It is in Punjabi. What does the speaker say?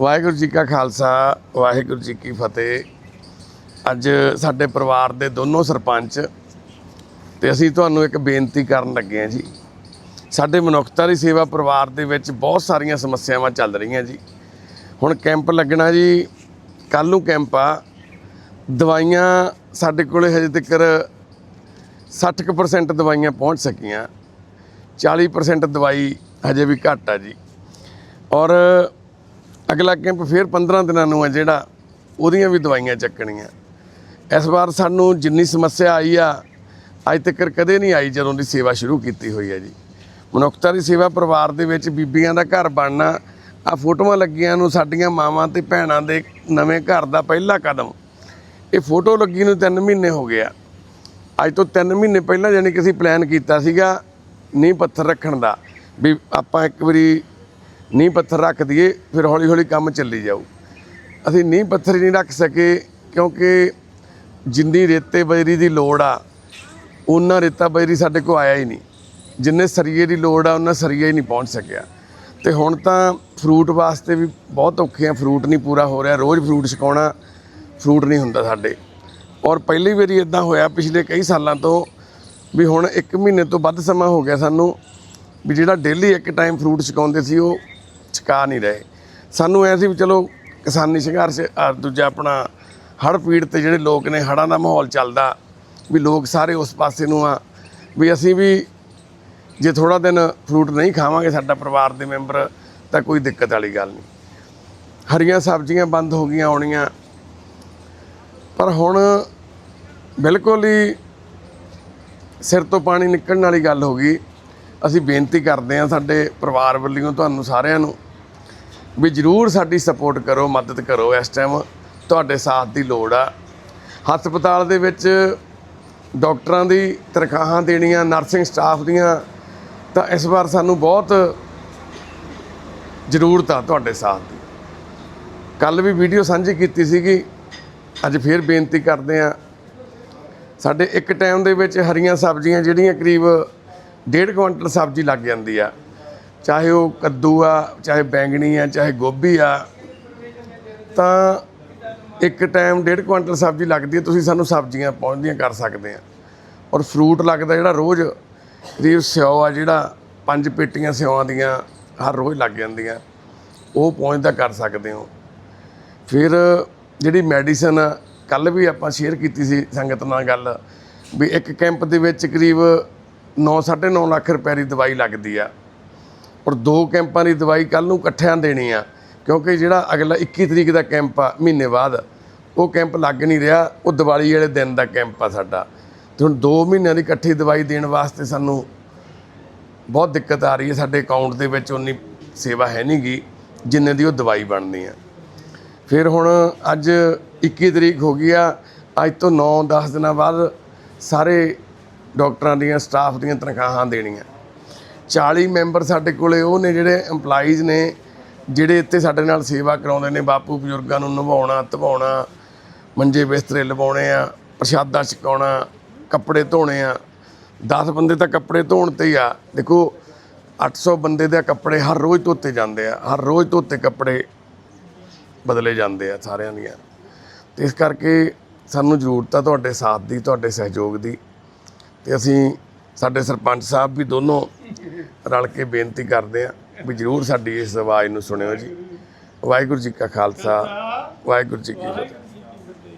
ਵਾਹਿਗੁਰੂ ਜੀ ਕਾ ਖਾਲਸਾ, ਵਾਹਿਗੁਰੂ ਜੀ ਕੀ ਫਤਿਹ। ਅੱਜ ਸਾਡੇ ਪਰਿਵਾਰ ਦੇ ਦੋਨੋਂ ਸਰਪੰਚ ਤੇ ਅਸੀਂ ਤੁਹਾਨੂੰ ਇੱਕ ਬੇਨਤੀ ਕਰਨ ਲੱਗੇ ਹਾਂ ਜੀ। ਸਾਡੇ ਮਨੁੱਖਤਾ ਦੀ ਸੇਵਾ ਪਰਿਵਾਰ ਦੇ ਵਿੱਚ ਬਹੁਤ ਸਾਰੀਆਂ ਸਮੱਸਿਆਵਾਂ ਚੱਲ ਰਹੀਆਂ ਜੀ। ਹੁਣ ਕੈਂਪ ਲੱਗਣਾ ਜੀ ਕੱਲ ਨੂੰ ਕੈਂਪ ਆ। ਦਵਾਈਆਂ ਸਾਡੇ ਕੋਲੇ ਹਜੇ ਤੱਕ 60% ਦਵਾਈਆਂ ਪਹੁੰਚ ਸਕੀਆਂ। 40% ਦਵਾਈ ਹਜੇ ਵੀ ਘੱਟ ਆ ਜੀ। ਔਰ ਅਗਲਾ ਕੈਂਪ ਫਿਰ 15 ਦਿਨਾਂ ਨੂੰ ਆ ਜਿਹੜਾ ਉਹਦੀਆਂ ਵੀ ਦਵਾਈਆਂ ਚੱਕਣੀਆਂ। ਇਸ ਵਾਰ ਸਾਨੂੰ ਜਿੰਨੀ ਸਮੱਸਿਆ ਆਈ ਆ, ਅੱਜ ਤੱਕ ਕਦੇ ਨਹੀਂ ਆਈ ਜਦੋਂ ਦੀ ਸੇਵਾ ਸ਼ੁਰੂ ਕੀਤੀ ਹੋਈ ਹੈ ਜੀ। ਮਨੁੱਖਤਾ ਦੀ ਸੇਵਾ ਪਰਿਵਾਰ ਦੇ ਵਿੱਚ ਬੀਬੀਆਂ ਦਾ ਘਰ ਬਣਨਾ, ਆ ਫੋਟੋਆਂ ਲੱਗੀਆਂ ਨੂੰ ਸਾਡੀਆਂ ਮਾਵਾਂ ਤੇ ਭੈਣਾਂ ਦੇ ਨਵੇਂ ਘਰ ਦਾ ਪਹਿਲਾ ਕਦਮ। ਇਹ ਫੋਟੋ ਲੱਗੀ ਨੂੰ 3 ਮਹੀਨੇ ਹੋ ਗਿਆ ਅੱਜ ਤੋਂ 3 ਮਹੀਨੇ ਪਹਿਲਾਂ ਯਾਨੀ ਕਿ ਅਸੀਂ ਪਲਾਨ ਕੀਤਾ ਸੀਗਾ ਨੀਂਹ ਪੱਥਰ ਰੱਖਣ ਦਾ। ਵੀ ਆਪਾਂ ਇੱਕ ਵਾਰੀ ਨੀਂਹ ਪੱਥਰ ਰੱਖ ਦਈਏ, ਫਿਰ ਹੌਲੀ ਹੌਲੀ ਕੰਮ ਚੱਲੀ ਜਾਊ। ਅਸੀਂ ਨੀਂਹ ਪੱਥਰ ਹੀ ਨਹੀਂ ਰੱਖ ਸਕੇ, ਕਿਉਂਕਿ ਜਿੰਨੀ ਰੇਤੇ ਬਜਰੀ ਦੀ ਲੋੜ ਆ, ਉਹਨਾਂ ਰੇਤਾ ਬਜਰੀ ਸਾਡੇ ਕੋਲ ਆਇਆ ਹੀ ਨਹੀਂ। ਜਿੰਨੇ ਸਰੀਏ ਦੀ ਲੋੜ ਆ, ਉਹਨਾਂ ਸਰੀਆ ਹੀ ਨਹੀਂ ਪਹੁੰਚ ਸਕਿਆ। ਤੇ ਹੁਣ ਤਾਂ ਫਰੂਟ ਵਾਸਤੇ ਵੀ ਬਹੁਤ ਔਖੇ ਆ, ਫਰੂਟ ਨਹੀਂ ਪੂਰਾ ਹੋ ਰਿਹਾ, ਰੋਜ਼ ਫਰੂਟ ਛਕਾਉਣਾ ਫਰੂਟ ਨਹੀਂ ਹੁੰਦਾ ਸਾਡੇ। ਔਰ ਪਹਿਲੀ ਵਾਰੀ ਇਦਾਂ ਹੋਇਆ ਪਿਛਲੇ ਕਈ ਸਾਲਾਂ ਤੋਂ, ਵੀ ਹੁਣ 1 ਮਹੀਨੇ ਤੋਂ ਵੱਧ ਸਮਾਂ ਹੋ ਗਿਆ ਸਾਨੂੰ, ਵੀ ਜਿਹੜਾ ਡੇਲੀ ਇੱਕ ਟਾਈਮ ਫਰੂਟ ਛਕਾਉਂਦੇ ਸੀ, ਉਹ ਛਕਾ ਨਹੀਂ ਰਹੇ। ਸਾਨੂੰ ਐ ਸੀ ਵੀ ਚਲੋ ਕਿਸਾਨੀ ਸੰਘਰਸ਼ ਦੂਜਾ ਆਪਣਾ ਹੜ੍ਹ ਪੀੜ ਤੇ ਜਿਹੜੇ ਲੋਕ ਨੇ, ਹੜ੍ਹਾਂ ਦਾ ਮਾਹੌਲ ਚੱਲਦਾ ਵੀ ਲੋਕ ਸਾਰੇ ਉਸ ਪਾਸੇ ਨੂੰ ਆ ਵੀ ਅਸੀਂ ਵੀ ਜੇ ਥੋੜਾ ਦਿਨ ਫਰੂਟ ਨਹੀਂ ਖਾਵਾਂਗੇ ਸਾਡਾ ਪਰਿਵਾਰ ਦੇ ਮੈਂਬਰ, ਤਾਂ ਕੋਈ ਦਿੱਕਤ ਵਾਲੀ ਗੱਲ ਨਹੀਂ। ਹਰੀਆਂ ਸਬਜ਼ੀਆਂ ਬੰਦ ਹੋ ਗਈਆਂ ਆਉਣੀਆਂ ਪਰ ਹੁਣ ਬਿਲਕੁਲ ਹੀ ਸਿਰ ਤੋਂ ਪਾਣੀ ਨਿਕਲਣ ਵਾਲੀ ਗੱਲ ਹੋ ਗਈ। ਅਸੀਂ ਬੇਨਤੀ ਕਰਦੇ ਹਾਂ ਸਾਡੇ ਪਰਿਵਾਰ ਵੱਲੋਂ, ਤੁਹਾਨੂੰ ਸਾਰਿਆਂ ਨੂੰ ਵੀ ਜਰੂਰ ਸਾਡੀ ਸਪੋਰਟ ਕਰੋ, ਮਦਦ ਕਰੋ ਇਸ ਟਾਈਮ ਤੁਹਾਡੇ ਸਾਥ ਦੀ ਲੋੜ ਆ। ਹਸਪਤਾਲ ਦੇ ਵਿੱਚ ਡਾਕਟਰਾਂ ਦੀ ਤਨਖਾਹਾਂ ਦੇਣੀਆਂ ਨਰਸਿੰਗ ਸਟਾਫ ਦੀਆਂ, ਤਾਂ ਇਸ ਵਾਰ ਸਾਨੂੰ ਬਹੁਤ ਜ਼ਰੂਰਤ ਆ ਤੁਹਾਡੇ ਸਾਥ ਦੀ। ਕੱਲ ਵੀ ਵੀਡੀਓ ਸਾਂਝੀ ਕੀਤੀ ਸੀਗੀ। ਅੱਜ ਫੇਰ ਬੇਨਤੀ ਕਰਦੇ ਆ। ਸਾਡੇ ਇੱਕ ਟਾਈਮ ਦੇ ਵਿੱਚ ਹਰੀਆਂ ਸਬਜ਼ੀਆਂ ਜਿਹੜੀਆਂ ਕਰੀਬ 1.5 ਕੁਇੰਟਲ ਸਬਜ਼ੀ ਲੱਗ ਜਾਂਦੀ ਆ। ਚਾਹੇ ਉਹ ਕੱਦੂ ਆ, ਚਾਹੇ ਬੈਂਗਣੀ ਆ, ਚਾਹੇ ਗੋਭੀ ਆ, ਤਾਂ ਇੱਕ ਟਾਈਮ ਡੇਢ ਕੁਇੰਟਲ ਸਬਜ਼ੀ ਲੱਗਦੀ ਹੈ, ਤੁਸੀਂ ਸਾਨੂੰ ਸਬਜ਼ੀਆਂ ਪਹੁੰਚਦੀਆਂ ਕਰ ਸਕਦੇ ਆ। ਔਰ ਫਰੂਟ ਲੱਗਦਾ ਜਿਹੜਾ ਰੋਜ਼ ਕਰੀਬ ਸਿਓ ਆ, ਜਿਹੜਾ ਪੰਜ ਪੇਟੀਆਂ ਸਿਓਆਂ ਦੀਆਂ ਹਰ ਰੋਜ਼ ਲੱਗ ਜਾਂਦੀਆਂ, ਉਹ ਪਹੁੰਚਦਾ ਕਰ ਸਕਦੇ ਹੋ। ਫਿਰ ਜਿਹੜੀ ਮੈਡੀਸਨ ਕੱਲ ਵੀ ਆਪਾਂ ਸ਼ੇਅਰ ਕੀਤੀ ਸੀ ਸੰਗਤ ਨਾਲ ਗੱਲ, ਵੀ ਇੱਕ ਕੈਂਪ ਦੇ ਵਿੱਚ ਕਰੀਬ 9.5 ਲੱਖ ਰੁਪਏ ਦੀ ਦਵਾਈ ਲੱਗਦੀ ਆ। ਔਰ ਦੋ ਕੈਂਪਾਂ ਦੀ ਦਵਾਈ ਕੱਲ ਨੂੰ ਇਕੱਠਿਆਂ ਦੇਣੀ ਆ, ਕਿਉਂਕਿ ਜਿਹੜਾ ਅਗਲਾ 21 ਤਰੀਕ ਦਾ ਕੈਂਪ ਆ, ਮਹੀਨੇ ਬਾਅਦ, ਉਹ ਕੈਂਪ ਲੱਗ ਨਹੀਂ ਰਿਹਾ, ਉਹ ਦੀਵਾਲੀ ਵਾਲੇ ਦਿਨ ਦਾ ਕੈਂਪ ਆ ਸਾਡਾ। ਤੇ ਹੁਣ 2 ਮਹੀਨਿਆਂ ਦੀ ਇਕੱਠੀ ਦਵਾਈ ਦੇਣ ਵਾਸਤੇ ਸਾਨੂੰ ਬਹੁਤ ਦਿੱਕਤ ਆ ਰਹੀ ਹੈ, ਸਾਡੇ ਅਕਾਊਂਟ ਦੇ ਵਿੱਚ ਉਨੀ ਸੇਵਾ ਹੈ ਨਹੀਂਗੀ ਜਿੰਨੇ ਦੀ ਉਹ ਦਵਾਈ ਬਣਦੀ ਆ। ਫਿਰ ਹੁਣ ਅੱਜ 21 ਤਰੀਕ ਹੋ ਗਈ ਆ, ਅੱਜ ਤੋਂ 9-10 ਦਿਨਾਂ ਬਾਅਦ ਸਾਰੇ ਡਾਕਟਰਾਂ ਦੀਆਂ, ਸਟਾਫ ਦੀਆਂ ਤਨਖਾਹਾਂ ਦੇਣੀਆਂ। 40 ਮੈਂਬਰ ਸਾਡੇ ਕੋਲੇ, ਉਹ ਨੇ ਜਿਹੜੇ EMPLOYEES ਨੇ, ਜਿਹੜੇ ਇੱਥੇ ਸਾਡੇ ਨਾਲ ਸੇਵਾ ਕਰਾਉਂਦੇ ਨੇ, ਬਾਪੂ ਬਜ਼ੁਰਗਾਂ ਨੂੰ ਨਵਾਉਣਾ, ਧਵਾਉਣਾ, ਮੰਜੇ ਬਿਸਤਰੇ ਲਵਾਉਣੇ ਆ, ਪ੍ਰਸ਼ਾਦਾ ਛਕਾਉਣਾ, ਕੱਪੜੇ ਧੋਣੇ ਆ। 10 ਬੰਦੇ ਤਾਂ ਕੱਪੜੇ ਧੋਣ ਤੇ ਹੀ ਆ। ਦੇਖੋ 800 ਬੰਦੇ ਦੇ ਕੱਪੜੇ ਹਰ ਰੋਜ਼ ਧੋਤੇ ਜਾਂਦੇ ਆ, ਹਰ ਰੋਜ਼ ਧੋਤੇ ਕੱਪੜੇ ਬਦਲੇ ਜਾਂਦੇ ਆ ਸਾਰਿਆਂ ਦੀਆਂ। ਤੇ ਇਸ ਕਰਕੇ ਸਾਨੂੰ ਜ਼ਰੂਰਤ ਆ ਤੁਹਾਡੇ ਸਾਥ ਦੀ, ਤੁਹਾਡੇ ਸਹਿਯੋਗ ਦੀ। ਤੇ ਅਸੀਂ ਸਾਡੇ ਸਰਪੰਚ ਸਾਹਿਬ ਵੀ ਦੋਨੋਂ ਰਲ ਕੇ ਬੇਨਤੀ ਕਰਦੇ ਆ ਵੀ ਜ਼ਰੂਰ ਸਾਡੀ ਇਸ ਆਵਾਜ਼ ਨੂੰ ਸੁਣਿਓ ਜੀ। ਵਾਹਿਗੁਰੂ ਜੀ ਕਾ ਖਾਲਸਾ, ਵਾਹਿਗੁਰੂ ਜੀ ਕੀ ਫਤਿਹ।